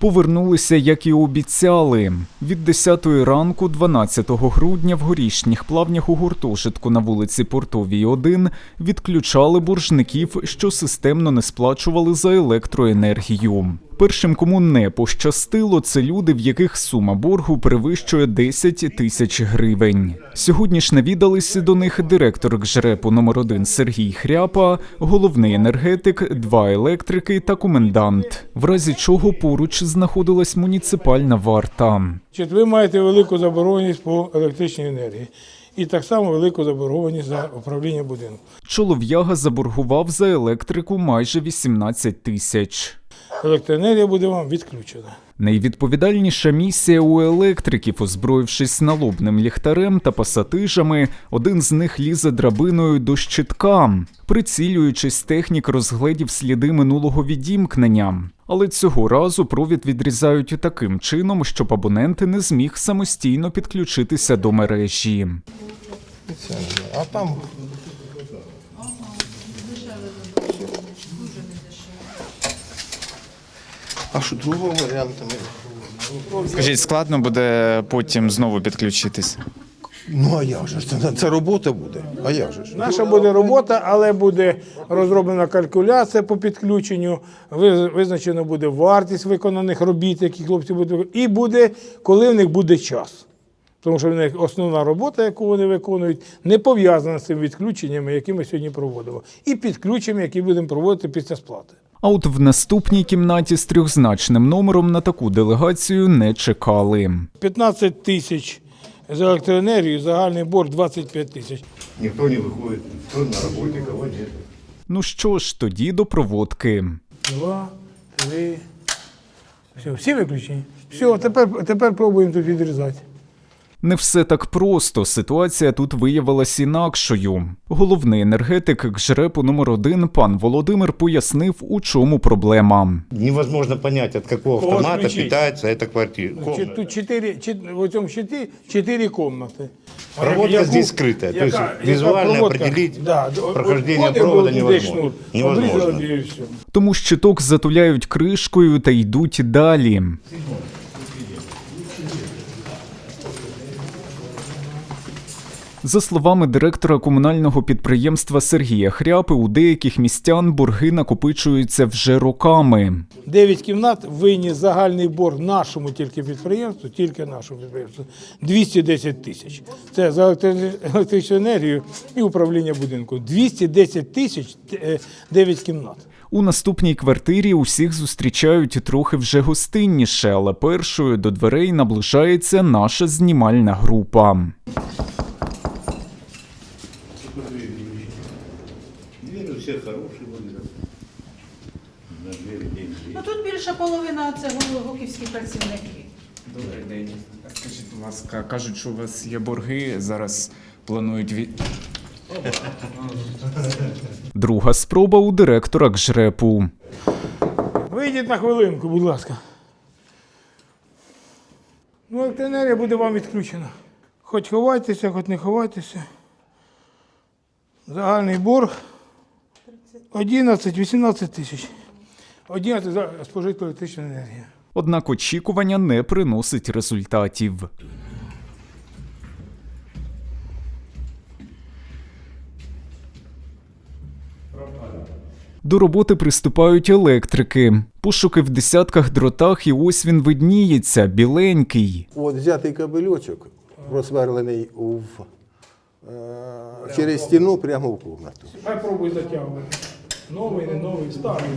Повернулися, як і обіцяли. Від 10 ранку, 12 грудня, в горішніх плавнях у гуртожитку на вулиці Портовій 1 відключали боржників, що системно не сплачували за електроенергію. Першим, кому не пощастило, це люди, в яких сума боргу перевищує 10 тисяч гривень. Сьогодні ж навідалися до них директор ГЖРЕПу номер 1 Сергій Хряпа, головний енергетик, два електрики та комендант. В разі чого поруч знаходилась муніципальна варта. Чи ви маєте велику заборгованість по електричній енергії і так само велику заборгованість за управління будинку. Чолов'яга заборгував за електрику майже 18 тисяч. Електроенергія буде вам відключена. Найвідповідальніша місія у електриків, озброївшись налобним ліхтарем та пасатижами, один з них лізе драбиною до щитка. Прицілюючись, технік розгледів сліди минулого відімкнення. Але цього разу провід відрізають таким чином, щоб абонент не зміг самостійно підключитися до мережі. А там А що другого варіанту ми. Скажіть, складно буде потім знову підключитись? Ну а як же ж? Це, це робота буде. А як же ж? Наша буде робота, але буде розроблена калькуляція по підключенню, ви- визначено буде вартість виконаних робіт, які хлопці будуть виконувати, і буде, коли в них буде час. Тому що в них основна робота, яку вони виконують, не пов'язана з цими відключеннями, які ми сьогодні проводимо, і підключеннями, які будемо проводити після сплати. А от в наступній кімнаті з трьохзначним номером на таку делегацію не чекали. 15 тисяч за електроенергію, загальний борг 25 тисяч. Никто не выходит, кто на работе, кого нет. Ну що ж, тоді до проводки. Два, три. Все, всі виключені. Все, тепер, тепер пробуємо тут відрізати. Не все так просто. Ситуація тут виявилась інакшою. Головний енергетик ГЖРЕПу номер 1 пан Володимир пояснив, у чому проблема. Невозможно понять, от какого автомата питается эта квартира. Тут чотири, в цьому щиті чотири кімнати. Проводка Яку- здесь скрытая, то есть визуально проводка? определить да, прохождение провода невозможно. Невозможно. Тому щиток затуляють кришкою та йдуть далі. За словами директора комунального підприємства Сергія Хряпи, у деяких містян борги накопичуються вже роками. Дев'ять кімнат винні загальний борг нашому тільки підприємству, тільки нашому підприємству 210 тисяч. Це за електричну енергію і управління будинку. 210 тисяч е, 9 кімнат. У наступній квартирі усіх зустрічають трохи вже гостинніше, але першою до дверей наближається наша знімальна група. Двери все хорошие были. На двери деньги. Ну тут більше половина це гуківські працівники. Добрий день. Скажіть, будь ласка, кажуть, що у вас є борги, зараз планують від. Друга спроба у директора ГЖРЕПу. Вийдіть на хвилинку, будь ласка. Ну, електроенергія буде вам відключена. Хоч ховайтеся, хоч не ховайтеся. Загальний борг 11-18 тисяч. 11 за спожиту електричну енергію. Однак очікування не приносить результатів. До роботи приступають електрики. Пошуки в десятках дротах, і ось він видніється, біленький. От взятий кабельочок, просверлений е, через стіну прямо в кімнату. Хай пробуй затягувати. Новий, не новий, старий.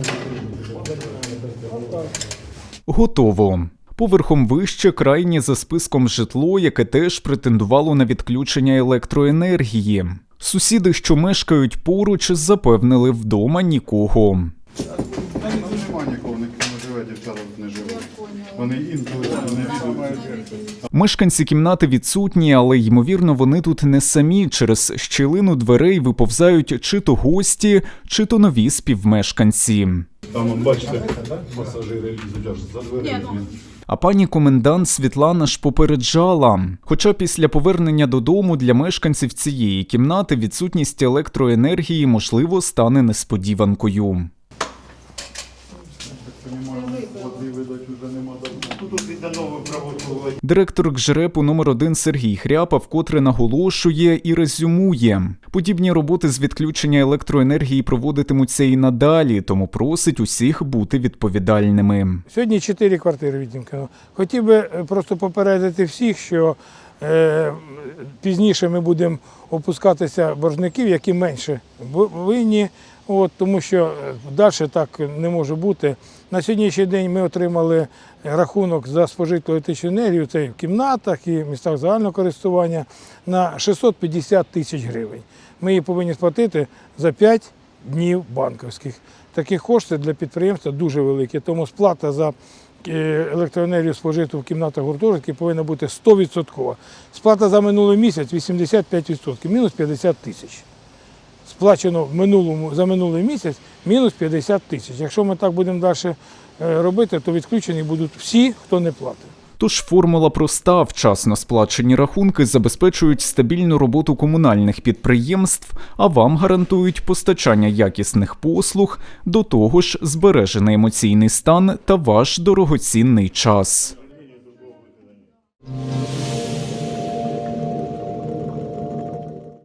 Отак. Готово. Поверхом вище крайнє за списком житло, яке теж претендувало на відключення електроенергії. Сусіди, що мешкають поруч, запевнили вдома нікого. Та ні, тут нема нікого, ніхто не живе, дівчата тут не живуть. Вони інколи не. Мешканці кімнати відсутні, але ймовірно вони тут не самі. Через щілину дверей виповзають чи то гості, чи то нові співмешканці. Там, он, бачите, пасажири лізуть аж за двері. А пані комендант Світлана ж попереджала. Хоча після повернення додому для мешканців цієї кімнати відсутність електроенергії можливо стане несподіванкою. Понімаю, води видать уже нема Директор КЖРЕПу номер 1 Сергій Хряпа вкотре наголошує і резюмує. Подібні роботи з відключення електроенергії проводитимуться і надалі, тому просить усіх бути відповідальними. Сьогодні чотири квартири відімкнено. Хотів би е, просто попередити всіх, що е, пізніше ми будемо опускатися боржників, які менше винні, от, тому що далі так не може бути. На сьогоднішній день ми отримали рахунок за спожиту електричну енергію, це і в кімнатах, і в містах загального користування, на 650 тисяч гривень. Ми її повинні сплатити за 5 днів банківських. Такі кошти для підприємства дуже великі, тому сплата за е, електроенергію спожиту в кімнатах гуртожитків повинна бути 100%. Сплата за минулий місяць 85%, мінус 50 тисяч. Сплачено в минулому, за минулий місяць мінус 50 тисяч. Якщо ми так будемо далі е, робити, то відключені будуть всі, хто не платить. Тож формула проста: вчасно сплачені рахунки забезпечують стабільну роботу комунальних підприємств, а вам гарантують постачання якісних послуг, до того ж збережений емоційний стан та ваш дорогоцінний час.